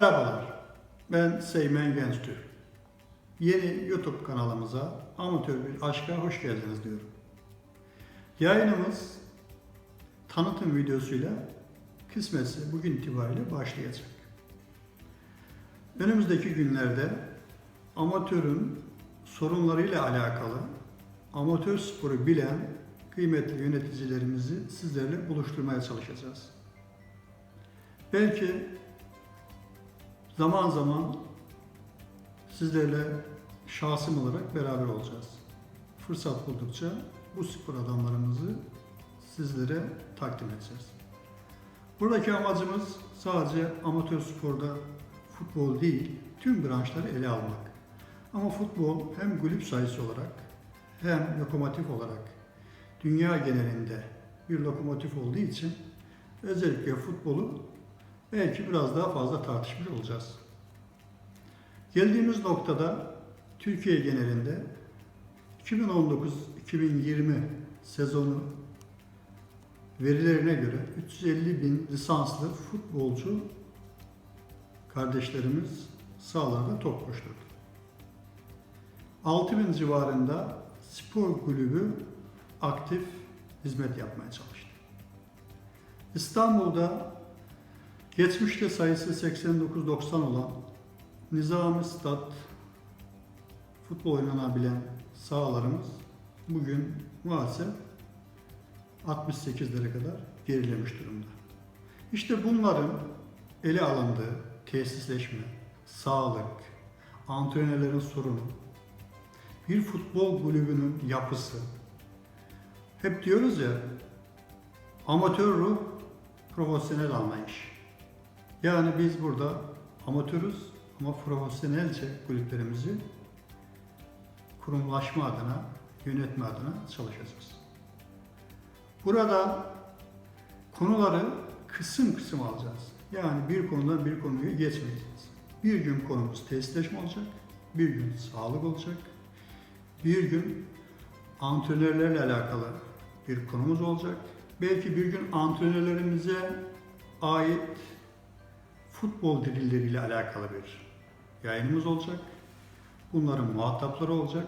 Merhabalar, ben Seymen Gençtür. Yeni YouTube kanalımıza Amatör Bir Aşka hoş geldiniz diyorum. Yayınımız tanıtım videosuyla kısmetse bugün itibariyle başlayacak. Önümüzdeki günlerde amatörün sorunlarıyla alakalı amatör sporu bilen kıymetli yöneticilerimizi sizlerle buluşturmaya çalışacağız. Belki zaman zaman sizlerle şahsım olarak beraber olacağız. Fırsat buldukça bu spor adamlarımızı sizlere takdim edeceğiz. Buradaki amacımız sadece amatör sporda futbol değil, tüm branşları ele almak. Ama futbol hem kulüp sayısı olarak hem lokomotif olarak dünya genelinde bir lokomotif olduğu için özellikle futbolu belki biraz daha fazla tartışmış olacağız. Geldiğimiz noktada Türkiye genelinde 2019-2020 sezonu verilerine göre 350 bin lisanslı futbolcu kardeşlerimiz sahalarda top koşturdu. 6 bin civarında spor kulübü aktif hizmet yapmaya çalıştı. İstanbul'da geçmişte sayısı 89-90 olan Nizami Stat futbol oynanabilen sahalarımız bugün maalesef 68'lere kadar gerilemiş durumda. İşte bunların ele alındığı tesisleşme, sağlık, antrenörlerin sorunu, bir futbol kulübünün yapısı. Hep diyoruz ya, amatör ruh, profesyonel anlayış. Yani biz burada amatörüz ama profesyonelce kulüplerimizi kurumlaşma adına, yönetme adına çalışacağız. Burada konuları kısım kısım alacağız. Yani bir konudan bir konuya geçmeyeceğiz. Bir gün konumuz testleşme olacak, bir gün sağlık olacak, bir gün antrenörlerle alakalı bir konumuz olacak. Belki bir gün antrenörlerimize ait futbol dirilleriyle alakalı bir yayınımız olacak. Bunların muhatapları olacak.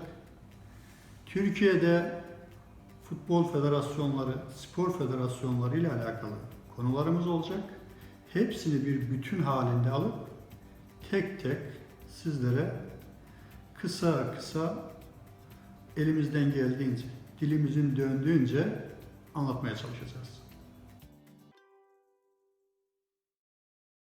Türkiye'de futbol federasyonları, spor federasyonları ile alakalı konularımız olacak. Hepsini bir bütün halinde alıp tek tek sizlere kısa kısa elimizden geldiğince, dilimizin döndüğünce anlatmaya çalışacağız.